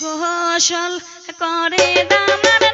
গোসল করে দামার